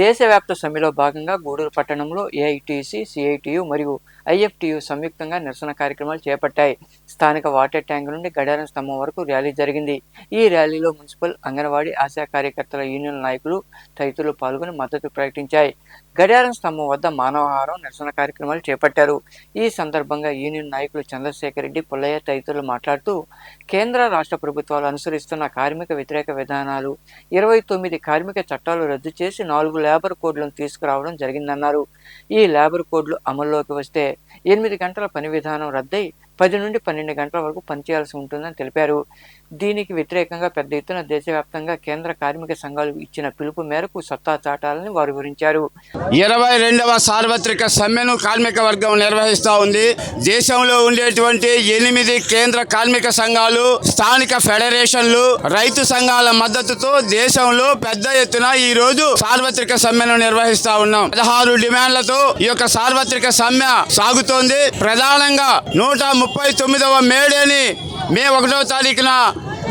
దేశవ్యాప్త సమ్మెలో భాగంగా గూడూరు పట్టణంలో ఏఐటీసీ సిఐటియు మరియు ఐఎఫ్టియు సంయుక్తంగా నిరసన కార్యక్రమాలు చేపట్టాయి. స్థానిక వాటర్ ట్యాంక్ నుండి గడియారం స్తంభం వరకు ర్యాలీ జరిగింది. ఈ ర్యాలీలో మున్సిపల్ అంగన్వాడీ ఆశా కార్యకర్తల యూనియన్ నాయకులు తదితరులు పాల్గొని మద్దతు ప్రకటించాయి. గడియారం స్తంభం వద్ద మానవహారం నిరసన కార్యక్రమాలు చేపట్టారు. ఈ సందర్భంగా యూనియన్ నాయకులు చంద్రశేఖర్ రెడ్డి పుల్లయ్య తదితరులు మాట్లాడుతూ కేంద్ర రాష్ట్ర ప్రభుత్వాలు అనుసరిస్తున్న కార్మిక వ్యతిరేక విధానాలు ఇరవై తొమ్మిది కార్మిక చట్టాలు రద్దు చేసి నాలుగు లేబర్ కోడ్లను తీసుకురావడం జరిగిందన్నారు. ఈ లేబర్ కోడ్లు అమల్లోకి వస్తే ఎనిమిది గంటల పని విధానం రద్దయి పది నుండి పన్నెండు గంటల వరకు పనిచేయాల్సి ఉంటుందని తెలిపారు. దీనికి వ్యతిరేకంగా పెద్ద ఎత్తున దేశవ్యాప్తంగా కేంద్ర కార్మిక సంఘాలు ఇచ్చిన పిలుపు మేరకు సత్తా చాటాలని వారు వివరించారు. ఇరవై రెండవ సార్వత్రిక సమ్మెను కార్మిక వర్గం నిర్వహిస్తూ ఉంది. దేశంలో ఉండేటువంటి ఎనిమిది కేంద్ర కార్మిక సంఘాలు స్థానిక ఫెడరేషన్లు రైతు సంఘాల మద్దతుతో దేశంలో పెద్ద ఎత్తున ఈ రోజు సార్వత్రిక సమ్మెను నిర్వహిస్తా ఉన్నాం. పదహారు డిమాండ్లతో ఈ యొక్క సార్వత్రిక సమ్మె సాగుతోంది. ప్రధానంగా నూట ముప్పై తొమ్మిదవ మేడేని మే ఒకటో తారీఖున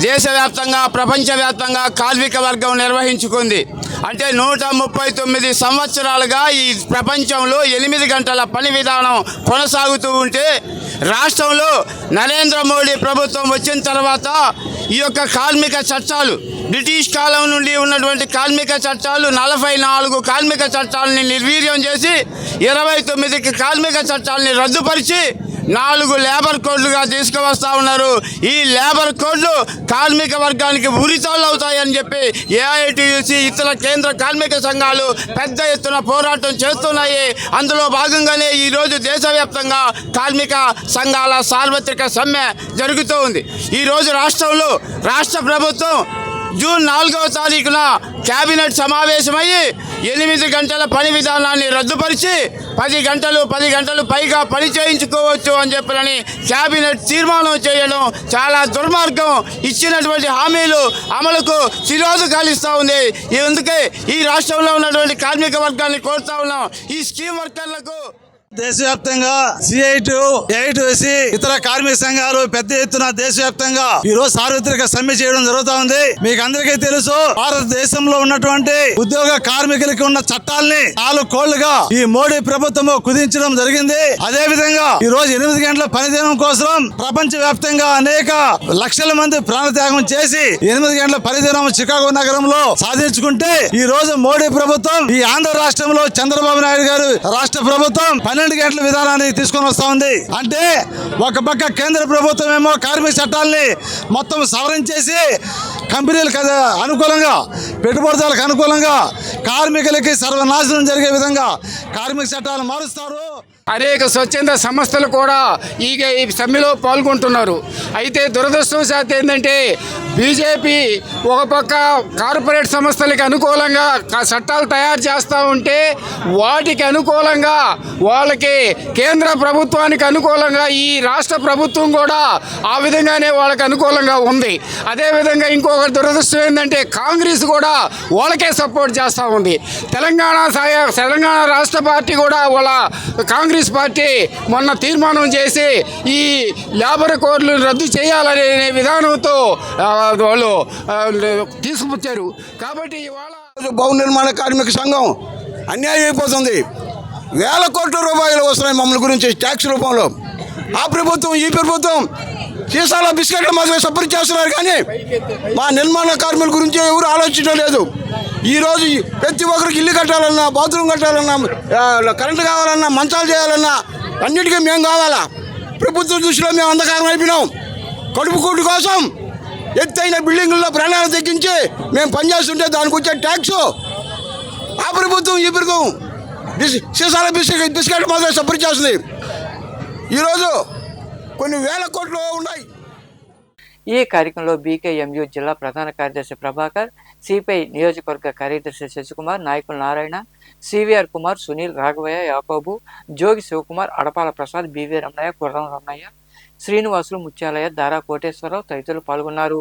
దేశవ్యాప్తంగా ప్రపంచవ్యాప్తంగా కార్మిక వర్గం నిర్వహించుకుంది. అంటే నూట ముప్పై తొమ్మిది సంవత్సరాలుగా ఈ ప్రపంచంలో ఎనిమిది గంటల పని విధానం కొనసాగుతూ ఉంటే రాష్ట్రంలో నరేంద్ర మోడీ ప్రభుత్వం వచ్చిన తర్వాత ఈ యొక్క కార్మిక చట్టాలు బ్రిటిష్ కాలం నుండి ఉన్నటువంటి కార్మిక చట్టాలు నలభై నాలుగు కార్మిక చట్టాలని నిర్వీర్యం చేసి ఇరవై తొమ్మిదికి కార్మిక చట్టాలని రద్దుపరిచి నాలుగు లేబర్ కోడ్లుగా తీసుకువస్తా ఉన్నారు. ఈ లేబర్ కోడ్లు కార్మిక వర్గానికి ఉరితాళ్ళు అవుతాయని చెప్పి ఏఐటియుసి ఇతర కేంద్ర కార్మిక సంఘాలు పెద్ద ఎత్తున పోరాటం చేస్తున్నాయి. అందులో భాగంగానే ఈరోజు దేశవ్యాప్తంగా కార్మిక సంఘాల సార్వత్రిక సమ్మె జరుగుతూ ఉంది. ఈరోజు రాష్ట్రంలో రాష్ట్ర ప్రభుత్వం జూన్ నాలుగవ తారీఖున కేబినెట్ సమావేశమయ్యి ఎనిమిది గంటల పని విధానాన్ని రద్దుపరిచి పది గంటలు పది గంటలు పైగా పని చేయించుకోవచ్చు అని చెప్పనని కేబినెట్ తీర్మానం చేయడం చాలా దుర్మార్గం. ఇచ్చినటువంటి హామీలు అమలుకు చిరోజు కాలిస్తూ ఉంది. ఎందుకే ఈ రాష్ట్రంలో ఉన్నటువంటి కార్మిక వర్గాన్ని కోరుతా ఉన్నాం. ఈ స్కీమ్ వర్కర్లకు దేశవ్యాప్తంగా సిఐటి ఏఐటిసి ఇతర కార్మిక సంఘాలు పెద్ద ఎత్తున దేశవ్యాప్తంగా ఈ రోజు సార్వత్రిక సమ్మె చేయడం జరుగుతా ఉంది. మీకు అందరికీ తెలుసు భారతదేశంలో ఉన్నటువంటి ఉద్యోగ కార్మికులకి ఉన్న చట్టాల్ని నాలుగు కోళ్ళుగా ఈ మోడీ ప్రభుత్వం కుదించడం జరిగింది. అదే విధంగా ఈ రోజు ఎనిమిది గంటల పనిదినం కోసం ప్రపంచ వ్యాప్తంగా అనేక లక్షల మంది ప్రాణత్యాగం చేసి ఎనిమిది గంటల పనిదినం చికాగో నగరంలో సాధించుకుంటే ఈ రోజు మోడీ ప్రభుత్వం ఈ ఆంధ్ర రాష్ట్రంలో చంద్రబాబు నాయుడు గారు రాష్ట్ర ప్రభుత్వం పన్నెండు గంటల విధానాన్ని తీసుకొని వస్తూ ఉంది. అంటే ఒక పక్క కేంద్ర ప్రభుత్వం ఏమో కార్మిక చట్టాలని మొత్తం సవరించేసి కంపెనీలకు అనుకూలంగా పెట్టుబడిదారులకు అనుకూలంగా కార్మికులకి సర్వనాశనం జరిగే విధంగా కార్మిక చట్టాలు మారుస్తారు. అనేక స్వచ్ఛంద సంస్థలు కూడా ఈ సమ్మెలో పాల్గొంటున్నారు. అయితే దురదృష్టవశాత్తు ఏంటంటే బీజేపీ ఒక పక్క కార్పొరేట్ సంస్థలకి అనుకూలంగా చట్టాలు తయారు చేస్తూ ఉంటే వాటికి అనుకూలంగా వాళ్ళకి కేంద్ర ప్రభుత్వానికి అనుకూలంగా ఈ రాష్ట్ర ప్రభుత్వం కూడా ఆ విధంగానే వాళ్ళకి అనుకూలంగా ఉంది. అదేవిధంగా ఇంకొక దురదృష్టం ఏంటంటే కాంగ్రెస్ కూడా వాళ్ళకే సపోర్ట్ చేస్తూ ఉంది. తెలంగాణ సాయ తెలంగాణ రాష్ట్ర పార్టీ కూడా వాళ్ళ కాంగ్రెస్ పార్టీ మొన్న తీర్మానం చేసి ఈ లేబర్ కోడ్లు రద్దు చేయాలనే విధానంతో వాళ్ళు తీసుకొచ్చారు. కాబట్టి ఇవాళ భవన నిర్మాణ కార్మిక సంఘం అన్యాయం అయిపోతుంది. వేల కోట్ల రూపాయలు వస్తున్నాయి మమ్మల్ని గురించి ట్యాక్స్ రూపంలో. ఆ ప్రభుత్వం ఈ ప్రభుత్వం సీసాల బిస్కెట్లు మాత్రమే సపరేట్ చేస్తున్నారు కానీ మా నిర్మాణ కార్మికుల గురించి ఎవరు ఆలోచించడం లేదు. ఈరోజు ప్రతి ఒక్కరికి ఇల్లు కట్టాలన్నా బాత్రూమ్ కట్టాలన్నా కరెంటు కావాలన్నా మంచాలు చేయాలన్నా అన్నిటికీ మేము కావాలా? ప్రభుత్వ దృష్టిలో మేము అంధకారం అయిపోయినాం. కడుపు కూటు కోసం ఎత్తైన బిల్డింగుల్లో ప్రాణాలు తగ్గించి మేము పనిచేస్తుంటే దానికి వచ్చే ట్యాక్స్ ఆ ప్రభుత్వం ఈ ప్రభుత్వం సీసాల బిస్కెట్ బిస్కెట్ మాత్రం సపరేట్ చేస్తుంది. ఈరోజు కొన్ని వేల కోట్లు ఉన్న ఈ కార్యక్రమంలో బీకేఎంయు జిల్లా ప్రధాన కార్యదర్శి ప్రభాకర్ సిపిఐ నియోజకవర్గ కార్యదర్శి శశికుమార్ నాయకులు నారాయణ సివిఆర్ కుమార్ సునీల్ రాఘవయ్య యాకోబు జోగి శివకుమార్ అడపాల ప్రసాద్ బివి రమణయ్య గుర్రం రమణయ్య శ్రీనివాసులు ముత్యాలయ దారా కోటేశ్వరరావు తదితరులు పాల్గొన్నారు.